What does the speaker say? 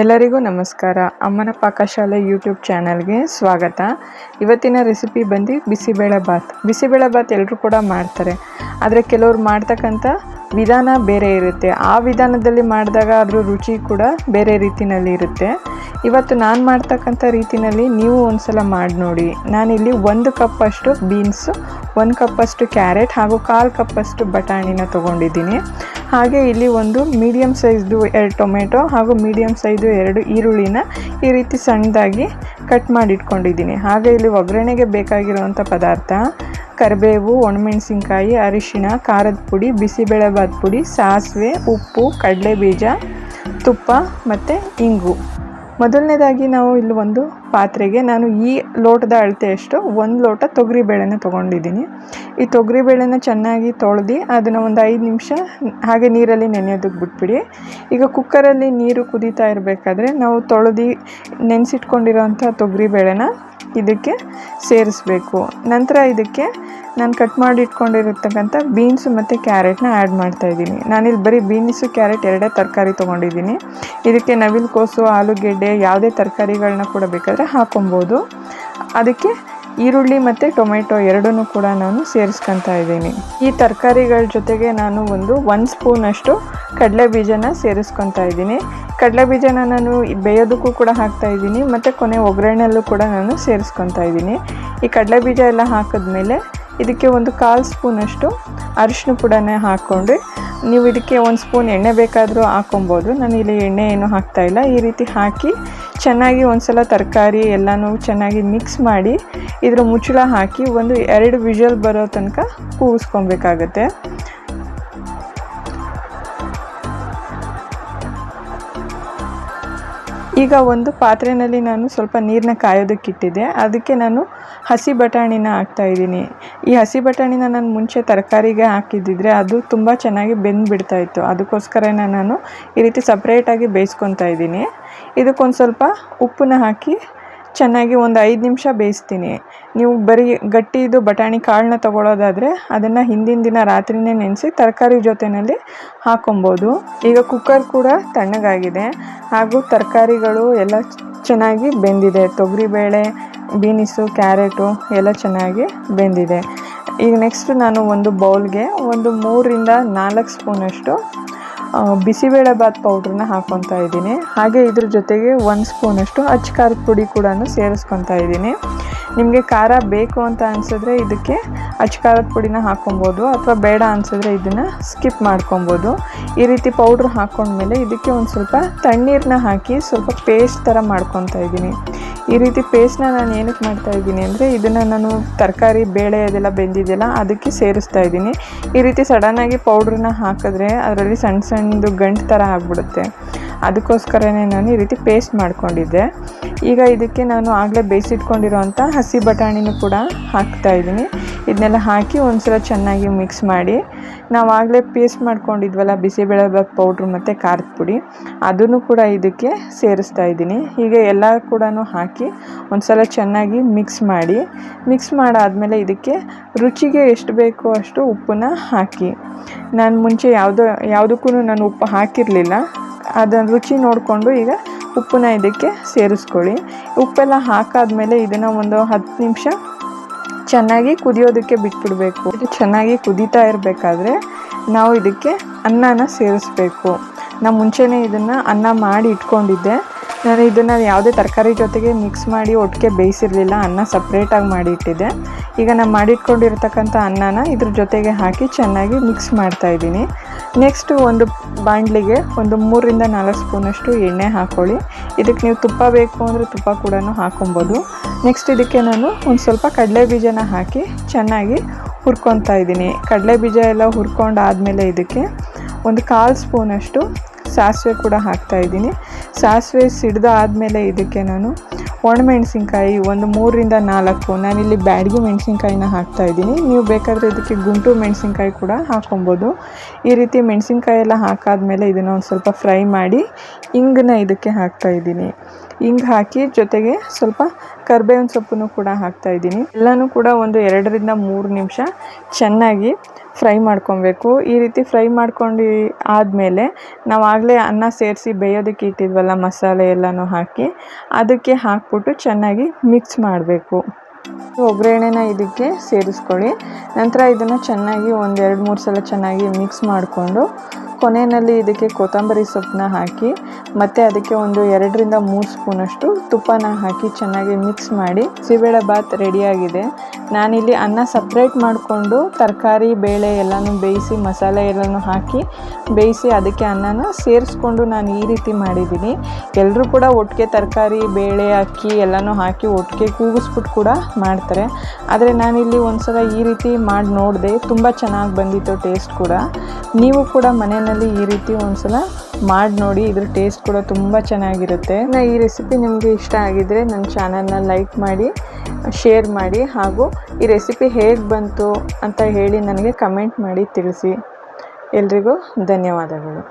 ಎಲ್ಲರಿಗೂ ನಮಸ್ಕಾರ. ಅಮ್ಮನ ಪಾಕಶಾಲೆ ಯೂಟ್ಯೂಬ್ ಚಾನಲ್ಗೆ ಸ್ವಾಗತ. ಇವತ್ತಿನ ರೆಸಿಪಿ ಬಂದು ಬಿಸಿಬೇಳೆ ಬಾತ್ ಬಿಸಿಬೇಳೆ ಬಾತ್ ಎಲ್ಲರೂ ಕೂಡ ಮಾಡ್ತಾರೆ. ಆದರೆ ಕೆಲವ್ರು ಮಾಡ್ತಕ್ಕಂಥ ವಿಧಾನ ಬೇರೆ ಇರುತ್ತೆ. ಆ ವಿಧಾನದಲ್ಲಿ ಮಾಡಿದಾಗ ಅದರ ರುಚಿ ಕೂಡ ಬೇರೆ ರೀತಿಯಲ್ಲಿ ಇರುತ್ತೆ. ಇವತ್ತು ನಾನು ಮಾಡ್ತಕ್ಕಂಥ ರೀತಿಯಲ್ಲಿ ನೀವು ಒಂದ್ಸಲ ಮಾಡಿ ನೋಡಿ. ನಾನಿಲ್ಲಿ ಒಂದು ಕಪ್ಪಷ್ಟು ಬೀನ್ಸು, ಒಂದು ಕಪ್ಪಷ್ಟು ಕ್ಯಾರೆಟ್ ಹಾಗೂ ಕಾಲು ಕಪ್ಪಷ್ಟು ಬಟಾಣಿನ ತೊಗೊಂಡಿದ್ದೀನಿ. ಹಾಗೆ ಇಲ್ಲಿ ಒಂದು ಮೀಡಿಯಮ್ ಸೈಜ್ದು ಎರಡು ಟೊಮೆಟೊ ಹಾಗೂ ಮೀಡಿಯಮ್ ಸೈಜು ಎರಡು ಈರುಳ್ಳಿನ ಈ ರೀತಿ ಸಣ್ಣದಾಗಿ ಕಟ್ ಮಾಡಿಟ್ಕೊಂಡಿದ್ದೀನಿ. ಹಾಗೆ ಇಲ್ಲಿ ಒಗ್ಗರಣೆಗೆ ಬೇಕಾಗಿರುವಂಥ ಪದಾರ್ಥ ಕರಿಬೇವು, ಒಣಮೆಣಸಿನ್ಕಾಯಿ, ಅರಿಶಿಣ, ಖಾರದ ಪುಡಿ ಬಿಸಿಬೇಳೆಬಾತ್ ಪುಡಿ, ಸಾಸಿವೆ, ಉಪ್ಪು, ಕಡಲೆಬೀಜ, ತುಪ್ಪ ಮತ್ತು ಇಂಗು. ಮೊದಲನೇದಾಗಿ ನಾವು ಇಲ್ಲಿ ಒಂದು ಪಾತ್ರೆಗೆ ನಾನು ಈ ಲೋಟದ ಅಳತೆಯಷ್ಟು ಒಂದು ಲೋಟ ತೊಗರಿಬೇಳೆನ ತೊಗೊಂಡಿದ್ದೀನಿ. ಈ ತೊಗರಿಬೇಳೆನ ಚೆನ್ನಾಗಿ ತೊಳೆದು ಅದನ್ನು ಒಂದು ಐದು ನಿಮಿಷ ಹಾಗೆ ನೀರಲ್ಲಿ ನೆನೆಯೋದಕ್ಕೆ ಬಿಟ್ಬಿಡಿ. ಈಗ ಕುಕ್ಕರಲ್ಲಿ ನೀರು ಕುದೀತಾ ಇರಬೇಕಾದ್ರೆ ನಾವು ತೊಳೆದು ನೆನೆಸಿಟ್ಕೊಂಡಿರೋಂಥ ತೊಗರಿಬೇಳೆನ ಇದಕ್ಕೆ ಸೇರಿಸ್ಬೇಕು. ನಂತರ ಇದಕ್ಕೆ ನಾನು ಕಟ್ ಮಾಡಿ ಇಟ್ಕೊಂಡಿರತಕ್ಕಂಥ ಬೀನ್ಸು ಮತ್ತು ಕ್ಯಾರೆಟ್ನ ಆ್ಯಡ್ ಮಾಡ್ತಾಯಿದ್ದೀನಿ ನಾನಿಲ್ಲಿ ಬರೀ ಬೀನ್ಸು ಕ್ಯಾರೆಟ್ ಎರಡೇ ತರಕಾರಿ ತೊಗೊಂಡಿದ್ದೀನಿ. ಇದಕ್ಕೆ ನವಿಲು ಕೋಸು, ಆಲೂಗೆಡ್ಡೆ ಯಾವುದೇ ತರಕಾರಿಗಳನ್ನ ಕೂಡ ಬೇಕಾದರೆ ಹಾಕೊಬೋದು. ಅದಕ್ಕೆ ಈರುಳ್ಳಿ ಮತ್ತು ಟೊಮೆಟೊ ಎರಡನ್ನೂ ಕೂಡ ನಾನು ಸೇರಿಸ್ಕೊತಾ ಇದ್ದೀನಿ. ಈ ತರಕಾರಿಗಳ ಜೊತೆಗೆ ನಾನು ಒಂದು ಒನ್ ಸ್ಪೂನಷ್ಟು ಕಡಲೆ ಬೀಜನ ಸೇರಿಸ್ಕೊತಾ ಇದ್ದೀನಿ. ಕಡಲೆ ಬೀಜನ ನಾನು ಬೇಯೋದಕ್ಕೂ ಕೂಡ ಹಾಕ್ತಾ ಇದ್ದೀನಿ, ಮತ್ತು ಕೊನೆ ಒಗ್ಗರಣೆಯಲ್ಲೂ ಕೂಡ ನಾನು ಸೇರಿಸ್ಕೊತಾ ಇದ್ದೀನಿ. ಈ ಕಡಲೆ ಬೀಜ ಎಲ್ಲ ಹಾಕಿದ್ಮೇಲೆ ಇದಕ್ಕೆ ಒಂದು ಕಾಲು ಸ್ಪೂನಷ್ಟು ಅರಿಶಿನ ಪುಡನೇ ಹಾಕ್ಕೊಂಡು ನೀವು ಇದಕ್ಕೆ ಒಂದು ಸ್ಪೂನ್ ಎಣ್ಣೆ ಬೇಕಾದರೂ ಹಾಕೊಬೋದು ನಾನು ಇಲ್ಲಿ ಎಣ್ಣೆ ಏನು ಹಾಕ್ತಾಯಿಲ್ಲ ಈ ರೀತಿ ಹಾಕಿ ಚೆನ್ನಾಗಿ ಒಂದು ಸಲ ತರಕಾರಿ ಎಲ್ಲನೂ ಚೆನ್ನಾಗಿ ಮಿಕ್ಸ್ ಮಾಡಿ ಇದರ ಮುಚ್ಚಳ ಹಾಕಿ ಒಂದು ಎರಡು ವಿಷಲ್ ಬರೋ ತನಕ ಕೂಗಿಸ್ಕೊಬೇಕಾಗತ್ತೆ. ಈಗ ಒಂದು ಪಾತ್ರೆಯಲ್ಲಿ ನಾನು ಸ್ವಲ್ಪ ನೀರನ್ನ ಕಾಯೋದಕ್ಕಿಟ್ಟಿದ್ದೆ. ಅದಕ್ಕೆ ನಾನು ಹಸಿ ಬಟಾಣಿನ ಹಾಕ್ತಾ ಇದ್ದೀನಿ. ಈ ಹಸಿ ಬಟಾಣಿನ ನಾನು ಮುಂಚೆ ತರಕಾರಿಗೆ ಹಾಕಿದ್ದಿದ್ರೆ ಅದು ತುಂಬ ಚೆನ್ನಾಗಿ ಬೆಂದು ಬಿಡ್ತಾಯಿತ್ತು ಅದಕ್ಕೋಸ್ಕರನೇ ನಾನು ಈ ರೀತಿ ಸಪ್ರೇಟಾಗಿ ಬೇಯಿಸ್ಕೊತಾ ಇದ್ದೀನಿ. ಇದಕ್ಕೊಂದು ಸ್ವಲ್ಪ ಉಪ್ಪನ್ನ ಹಾಕಿ ಚೆನ್ನಾಗಿ ಒಂದು ಐದು ನಿಮಿಷ ಬೇಯಿಸ್ತೀನಿ. ನೀವು ಬರೀ ಗಟ್ಟಿದು ಬಟಾಣಿ ಕಾಳನ್ನ ತೊಗೊಳೋದಾದರೆ ಅದನ್ನು ಹಿಂದಿನ ದಿನ ರಾತ್ರಿನೇ ನೆನೆಸಿ ತರಕಾರಿ ಜೊತೆಯಲ್ಲಿ ಹಾಕೊಬೋದು. ಈಗ ಕುಕ್ಕರ್ ಕೂಡ ತಣ್ಣಗಾಗಿದೆ. ಹಾಗೂ ತರಕಾರಿಗಳು ಎಲ್ಲ ಚೆನ್ನಾಗಿ ಬೆಂದಿದೆ. ತೊಗರಿಬೇಳೆ, ಬೀನಿಸು, ಕ್ಯಾರೆಟು ಎಲ್ಲ ಚೆನ್ನಾಗಿ ಬೆಂದಿದೆ. ಈಗ ನೆಕ್ಸ್ಟ್ ನಾನು ಒಂದು ಬೌಲ್ಗೆ ಒಂದು ಮೂರರಿಂದ ನಾಲ್ಕು ಸ್ಪೂನಷ್ಟು ಬಿಸಿಬೇಳೆ ಬಾತ್ ಪೌಡ್ರನ್ನ ಹಾಕ್ಕೊತಾ ಇದ್ದೀನಿ. ಹಾಗೆ ಇದ್ರ ಜೊತೆಗೆ ಒಂದು ಸ್ಪೂನಷ್ಟು ಅಚ್ಚ ಖಾರದ ಪುಡಿ ಕೂಡ ಸೇರಿಸ್ಕೊತಾ ಇದ್ದೀನಿ. ನಿಮಗೆ ಖಾರ ಬೇಕು ಅಂತ ಅನಿಸಿದ್ರೆ ಇದಕ್ಕೆ ಅಚ್ಚ ಖಾರದ ಪುಡಿನ ಹಾಕ್ಕೊಬೋದು ಅಥವಾ ಬೇಡ ಅನಿಸಿದ್ರೆ ಇದನ್ನು ಸ್ಕಿಪ್ ಮಾಡ್ಕೊಬೋದು. ಈ ರೀತಿ ಪೌಡ್ರ್ ಹಾಕ್ಕೊಂಡ್ಮೇಲೆ ಇದಕ್ಕೆ ಒಂದು ಸ್ವಲ್ಪ ತಣ್ಣೀರನ್ನ ಹಾಕಿ ಸ್ವಲ್ಪ ಪೇಸ್ಟ್ ಥರ ಮಾಡ್ಕೊತಾ ಇದ್ದೀನಿ. ಈ ರೀತಿ ಪೇಸ್ಟ್ನ ನಾನು ಏನಕ್ಕೆ ಮಾಡ್ತಾ ಇದ್ದೀನಿ ಅಂದರೆ ಇದನ್ನು ನಾನು ತರಕಾರಿ, ಬೇಳೆ ಅದೆಲ್ಲ ಬೆಂದಿದೆಯಲ್ಲ ಅದಕ್ಕೆ ಸೇರಿಸ್ತಾ ಇದ್ದೀನಿ. ಈ ರೀತಿ ಸಡನ್ನಾಗಿ ಪೌಡ್ರನ್ನ ಹಾಕಿದ್ರೆ ಅದರಲ್ಲಿ ಸಣ್ಣ ಸಣ್ಣದು ಗಂಟು ಥರ ಆಗಿಬಿಡುತ್ತೆ. ಅದಕ್ಕೋಸ್ಕರನೇ ನಾನು ಈ ರೀತಿ ಪೇಸ್ಟ್ ಮಾಡ್ಕೊಂಡಿದ್ದೆ. ಈಗ ಇದಕ್ಕೆ ನಾನು ಆಗಲೇ ಬೇಯಿಸಿಟ್ಕೊಂಡಿರೋಂಥ ಹಸಿ ಬಟಾಣಿನೂ ಕೂಡ ಹಾಕ್ತಾ ಇದ್ದೀನಿ. ಇದನ್ನೆಲ್ಲ ಹಾಕಿ ಒಂದ್ಸಲ ಚೆನ್ನಾಗಿ ಮಿಕ್ಸ್ ಮಾಡಿ. ನಾವು ಆಗಲೇ ಪೇಸ್ಟ್ ಮಾಡ್ಕೊಂಡಿದ್ವಲ್ಲ ಬಿಸಿಬೇಳೆಬಾತ್ ಪೌಡ್ರ್ ಮತ್ತು ಖಾರದ ಪುಡಿ, ಅದನ್ನು ಕೂಡ ಇದಕ್ಕೆ ಸೇರಿಸ್ತಾ ಇದ್ದೀನಿ. ಹೀಗೆ ಎಲ್ಲ ಕೂಡ ಹಾಕಿ ಒಂದ್ಸಲ ಚೆನ್ನಾಗಿ ಮಿಕ್ಸ್ ಮಾಡಿ. ಮಿಕ್ಸ್ ಮಾಡಾದಮೇಲೆ ಇದಕ್ಕೆ ರುಚಿಗೆ ಎಷ್ಟು ಬೇಕೋ ಅಷ್ಟು ಉಪ್ಪನ್ನ ಹಾಕಿ. ನಾನು ಮುಂಚೆ ಯಾವುದೋ ಯಾವುದಕ್ಕೂ ನಾನು ಉಪ್ಪು ಹಾಕಿರಲಿಲ್ಲ. ರುಚಿ ನೋಡಿಕೊಂಡು ಈಗ ಉಪ್ಪನ್ನ ಇದಕ್ಕೆ ಸೇರಿಸ್ಕೊಳ್ಳಿ. ಉಪ್ಪೆಲ್ಲ ಹಾಕಾದ್ಮೇಲೆ ಇದನ್ನು ಒಂದು ಹತ್ತು ನಿಮಿಷ ಚೆನ್ನಾಗಿ ಕುದಿಯೋದಕ್ಕೆ ಬಿಟ್ಬಿಡಬೇಕು. ಇದು ಚೆನ್ನಾಗಿ ಕುದೀತಾ ಇರಬೇಕಾದ್ರೆ ನಾವು ಇದಕ್ಕೆ ಅನ್ನನ ಸೇರಿಸ್ಬೇಕು. ನಾನು ಮುಂಚೆನೇ ಇದನ್ನು ಅನ್ನ ಮಾಡಿ ಇಟ್ಕೊಂಡಿದ್ದೆ. ನಾನು ಇದನ್ನು ಯಾವುದೇ ತರಕಾರಿ ಜೊತೆಗೆ ಮಿಕ್ಸ್ ಮಾಡಿ ಒಟ್ಟಿಗೆ ಬೇಯಿಸಿರಲಿಲ್ಲ, ಅನ್ನ ಸಪ್ರೇಟಾಗಿ ಮಾಡಿ ಇಟ್ಟಿದ್ದೆ ಈಗ ನಾನು ಮಾಡಿಟ್ಕೊಂಡಿರ್ತಕ್ಕಂಥ ಅನ್ನನ ಇದ್ರ ಜೊತೆಗೆ ಹಾಕಿ ಚೆನ್ನಾಗಿ ಮಿಕ್ಸ್ ಮಾಡ್ತಾಯಿದ್ದೀನಿ ನೆಕ್ಸ್ಟು ಒಂದು ಬಾಣಲಿಗೆ ಒಂದು ಮೂರರಿಂದ ನಾಲ್ಕು ಸ್ಪೂನಷ್ಟು ಎಣ್ಣೆ ಹಾಕ್ಕೊಳ್ಳಿ ಇದಕ್ಕೆ ನೀವು ತುಪ್ಪ ಬೇಕು ಅಂದರೆ ತುಪ್ಪ ಕೂಡ ಹಾಕೊಬೋದು. ನೆಕ್ಸ್ಟ್ ಇದಕ್ಕೆ ನಾನು ಒಂದು ಸ್ವಲ್ಪ ಕಡಲೆ ಬೀಜನ ಹಾಕಿ ಚೆನ್ನಾಗಿ ಹುರ್ಕೊತಾ ಇದ್ದೀನಿ. ಕಡಲೆ ಬೀಜ ಎಲ್ಲ ಹುರ್ಕೊಂಡಾದಮೇಲೆ ಇದಕ್ಕೆ ಒಂದು ಕಾಲು ಸ್ಪೂನಷ್ಟು ಸಾಸಿವೆ ಕೂಡ ಹಾಕ್ತಾ ಇದ್ದೀನಿ. ಸಾಸಿವೆ ಸಿಡ್ದು ಆದಮೇಲೆ ಇದಕ್ಕೆ ನಾನು ಒಣಮೆಣಸಿನ್ಕಾಯಿ ಒಂದು ಮೂರರಿಂದ ನಾಲ್ಕು. ನಾನಿಲ್ಲಿ ಬ್ಯಾಡಗಿ ಮೆಣಸಿನ್ಕಾಯಿನ ಹಾಕ್ತಾಯಿದ್ದೀನಿ ನೀವು ಬೇಕಾದರೆ ಇದಕ್ಕೆ ಗುಂಟು ಮೆಣಸಿನ್ಕಾಯಿ ಕೂಡ ಹಾಕೊಬೋದು. ಈ ರೀತಿ ಮೆಣಸಿನ್ಕಾಯಿ ಎಲ್ಲ ಹಾಕಾದಮೇಲೆ ಇದನ್ನು ಒಂದು ಸ್ವಲ್ಪ ಫ್ರೈ ಮಾಡಿ ಇಂಗನ್ನ ಇದಕ್ಕೆ ಹಾಕ್ತಾ ಇದ್ದೀನಿ. ಹಿಂಗೆ ಹಾಕಿ ಜೊತೆಗೆ ಸ್ವಲ್ಪ ಕರ್ಬೇವಿನ ಸೊಪ್ಪನ್ನು ಕೂಡ ಹಾಕ್ತಾಯಿದ್ದೀನಿ ಎಲ್ಲನೂ ಕೂಡ ಒಂದು ಎರಡರಿಂದ ಮೂರು ನಿಮಿಷ ಚೆನ್ನಾಗಿ ಫ್ರೈ ಮಾಡ್ಕೊಬೇಕು. ಈ ರೀತಿ ಫ್ರೈ ಮಾಡ್ಕೊಂಡು ಆದಮೇಲೆ ನಾವು ಆಗಲೇ ಅನ್ನ ಸೇರಿಸಿ ಬೇಯೋದಕ್ಕೆ ಇಟ್ಟಿದ್ವಲ್ಲ ಮಸಾಲೆ ಎಲ್ಲನೂ ಹಾಕಿ, ಅದಕ್ಕೆ ಹಾಕ್ಬಿಟ್ಟು ಚೆನ್ನಾಗಿ ಮಿಕ್ಸ್ ಮಾಡಬೇಕು. ಒಗ್ಗರಣೆನ ಇದಕ್ಕೆ ಸೇರಿಸ್ಕೊಳ್ಳಿ. ನಂತರ ಇದನ್ನು ಚೆನ್ನಾಗಿ ಒಂದೆರಡು ಮೂರು ಸಲ ಚೆನ್ನಾಗಿ ಮಿಕ್ಸ್ ಮಾಡಿಕೊಂಡು ಕೊನೆಯಲ್ಲಿ ಇದಕ್ಕೆ ಕೊತ್ತಂಬರಿ ಸೊಪ್ಪನ್ನ ಹಾಕಿ, ಮತ್ತು ಅದಕ್ಕೆ ಒಂದು ಎರಡರಿಂದ ಮೂರು ಸ್ಪೂನಷ್ಟು ತುಪ್ಪನ ಹಾಕಿ ಚೆನ್ನಾಗಿ ಮಿಕ್ಸ್ ಮಾಡಿ ಸಿಬೇಳೆ ಬಾತ್ ರೆಡಿಯಾಗಿದೆ ನಾನಿಲ್ಲಿ ಅನ್ನ ಸಪ್ರೇಟ್ ಮಾಡಿಕೊಂಡು ತರಕಾರಿ, ಬೇಳೆ ಎಲ್ಲನೂ ಬೇಯಿಸಿ, ಮಸಾಲೆ ಎಲ್ಲನೂ ಹಾಕಿ ಬೇಯಿಸಿ ಅದಕ್ಕೆ ಅನ್ನನ ಸೇರಿಸ್ಕೊಂಡು ನಾನು ಈ ರೀತಿ ಮಾಡಿದ್ದೀನಿ. ಎಲ್ಲರೂ ಕೂಡ ಒಟ್ಟಿಗೆ ತರಕಾರಿ, ಬೇಳೆ, ಅಕ್ಕಿ ಎಲ್ಲನೂ ಹಾಕಿ ಒಟ್ಟಿಗೆ ಕೂಗಿಸ್ಬಿಟ್ಟು ಕೂಡ ಮಾಡ್ತಾರೆ. ಆದರೆ ನಾನಿಲ್ಲಿ ಒಂದು ಸಲ ಈ ರೀತಿ ಮಾಡಿ ನೋಡಿದೆ ತುಂಬ ಚೆನ್ನಾಗಿ ಬಂದಿತ್ತು ಟೇಸ್ಟ್ ಕೂಡ. ನೀವು ಕೂಡ ಮನೆಯಲ್ಲಿ ಈ ರೀತಿ ಒಂದ್ಸಲ ಮಾಡಿ ನೋಡಿ, ಇದ್ರ ಟೇಸ್ಟ್ ಕೂಡ ತುಂಬ ಚೆನ್ನಾಗಿರುತ್ತೆ. ನಾ ಈ ರೆಸಿಪಿ ನಿಮಗೆ ಇಷ್ಟ ಆಗಿದ್ರೆ ನನ್ನ ಚಾನಲ್ನ ಲೈಕ್ ಮಾಡಿ ಶೇರ್ ಮಾಡಿ, ಹಾಗೂ ಈ ರೆಸಿಪಿ ಹೇಗೆ ಬಂತು ಅಂತ ಹೇಳಿ ನನಗೆ ಕಮೆಂಟ್ ಮಾಡಿ ತಿಳಿಸಿ. ಎಲ್ರಿಗೂ ಧನ್ಯವಾದಗಳು.